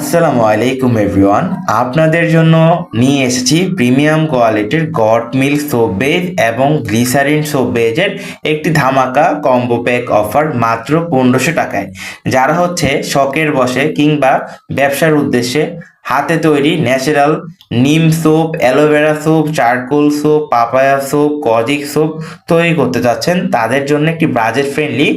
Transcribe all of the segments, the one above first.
আসসালামু আলাইকুম এভরিওয়ান। আপনাদের জন্য নিয়ে এসেছি প্রিমিয়াম কোয়ালিটির গট মিল্ক সোপ বেজ এবং গ্লিসারিন সোপ বেজের একটি ধামাকা কম্বো প্যাক অফার মাত্র পনেরোশো টাকায়, যারা হচ্ছে শখের বসে কিংবা ব্যবসার উদ্দেশ্যে হাতে তৈরি natural neem soap, aloe vera soap, charcoal soap, papaya soap, kojic soap তৈরি করতে চাচ্ছেন তাদের জন্য একটি বাজেট ফ্রেন্ডলি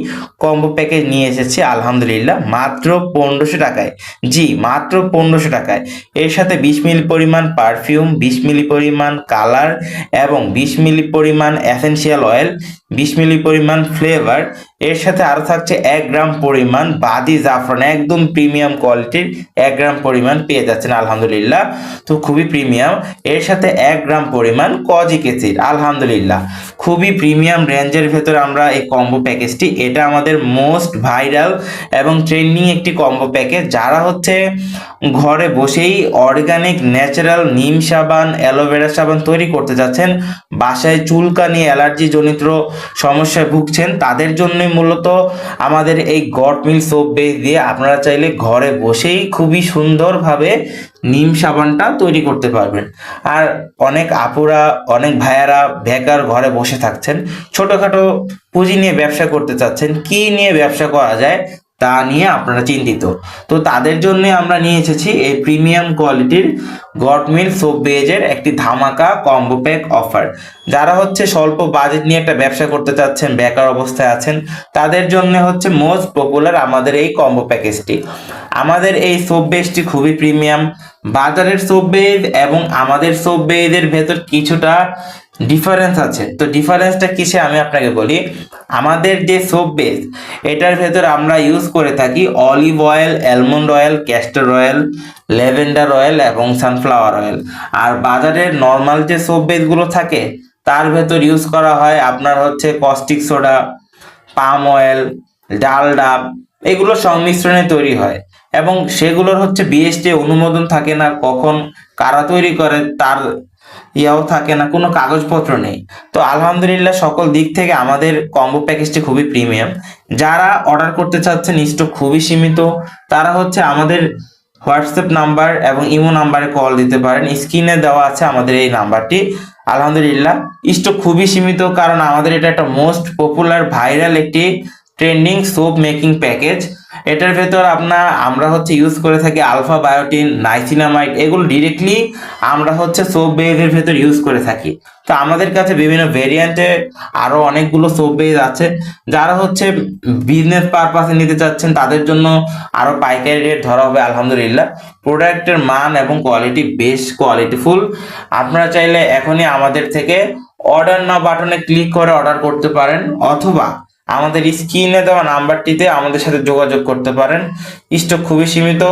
কম্বো প্যাকেজ নিয়ে এসেছি, আলহামদুলিল্লাহ, মাত্র পনেরোশো টাকায়। জি, মাত্র পনেরোশো টাকায়। এর সাথে বিশ মিলি পরিমাণ পারফিউম বিশ মিলি পরিমাণ কালার এবং বিশ মিলি পরিমাণ অ্যাসেনশিয়াল অয়েল বিশ মিলি পরিমাণ ফ্লেভার এর সাথে আরও থাকছে এক গ্রাম পরিমাণ বাদি জাফরান, একদম প্রিমিয়াম কোয়ালিটির এক গ্রাম পরিমাণ পেয়ে যাচ্ছেন, আলহামদুলিল্লাহ। তো খুবই প্রিমিয়াম এর সাথে এক গ্রাম পরিমাণ কজিক এসিড আলহামদুলিল্লাহ। খুবই প্রিমিয়াম রেঞ্জের ভেতরে আমরা এই কম্বো প্যাকেজটি এটা আমাদের মোস্ট ভাইরাল এবং ট্রেন্ডিং একটি কম্বো প্যাকেজ যারা হচ্ছে ঘরে বসেই অর্গানিক ন্যাচারাল নিম সাবান, অ্যালোভেরা সাবান তৈরি করতে যাচ্ছেন, বাসায় চুলকানি অ্যালার্জি জনিত সমস্যায় ভুগছেন, তাদের জন্য মূলত আমাদের এই গট মিল সোপ বেস দিয়ে আপনারা চাইলে ঘরে বসেই খুবই সুন্দরভাবে নিম সাবানটা তৈরি করতে পারবেন। আর অনেক আপুরা, অনেক ভাইয়ারা বেকার ঘরে বসে থাকছেন, ছোটখাটো পুঁজি নিয়ে ব্যবসা করতে চাচ্ছেন, কি নিয়ে ব্যবসা করা যায় তা নিয়ে আপনারা চিন্তিত। তো তাদের জন্য আমরা নিয়ে এসেছি এই প্রিমিয়াম কোয়ালিটির গট মিল সোপ বেজের একটি ধামাকা কম্বো প্যাক অফার। যারা হচ্ছে স্বল্প বাজেট নিয়ে একটা ব্যবসা করতে চাচ্ছেন, বেকার অবস্থায় আছেন, তাদের জন্য হচ্ছে মোস্ট পপুলার আমাদের এই কম্বো প্যাকেজটি। আমাদের এই সোপ বেজটি খুবই প্রিমিয়াম। বাজারের সোপ বেজ এবং আমাদের সোপ বেজের ভেতর কিছুটা ডিফারেন্স আছে। তো ডিফারেন্সটা কিসে? আমি আপনাকে বলি, আমাদের যে সোপ বেস এটার ভেতর আমরা ইউজ করে থাকি olive oil almond oil castor oil lavender oil এবং সানফ্লাওয়ার অয়েল আর বাজারের নর্মাল যে সোপ বেসগুলো থাকে, তার ভেতর ইউজ করা হয় আপনার হচ্ছে caustic soda palm oil Dalda এগুলো সংমিশ্রণে তৈরি হয়। এবং সেগুলোর হচ্ছে বিএসটি অনুমোদন থাকে না, কখন কারা তৈরি করে, তার ইয়াও থাকে না, কোনো কাগজপত্র নেই। তো আলহামদুলিল্লাহ সকল দিক থেকে আমাদের কম্বো প্যাকেজটি খুবই প্রিমিয়াম যারা অর্ডার করতে চাচ্ছেন স্টক খুবই সীমিত। তারা হচ্ছে আমাদের হোয়াটসঅ্যাপ নাম্বার এবং ইমো নাম্বারে কল দিতে পারেন। স্ক্রিনে দেওয়া আছে আমাদের এই নাম্বারটি আলহামদুলিল্লাহ স্টক খুবই সীমিত কারণ আমাদের এটা একটা মোস্ট পপুলার ভাইরাল একটি ট্রেন্ডিং সোপ মেকিং প্যাকেজ এটার ভেতর আপনার আমরা হচ্ছে ইউজ করে থাকি আলফা বায়োটিন নাইসিনামাইড এগুলো ডিরেক্টলি আমরা হচ্ছে সোপ বেজের ভেতর ইউজ করে থাকি। তো আমাদের কাছে বিভিন্ন ভেরিয়েন্টে আরও অনেকগুলো সোপ বেজ আছে, যারা হচ্ছে বিজনেস পারপাসে নিতে চাচ্ছেন, তাদের জন্য আরও পাইকারি রেট ধরা হবে, আলহামদুলিল্লাহ। প্রোডাক্টের মান এবং কোয়ালিটি বেশ কোয়ালিটিফুল আপনারা চাইলে এখনই আমাদের থেকে অর্ডার না বাটনে ক্লিক করে অর্ডার করতে পারেন, অথবা আমাদের স্ক্রিনে দেওয়া নাম্বারটিতে আমাদের সাথে যোগাযোগ করতে পারেন। স্টক খুবই সীমিত।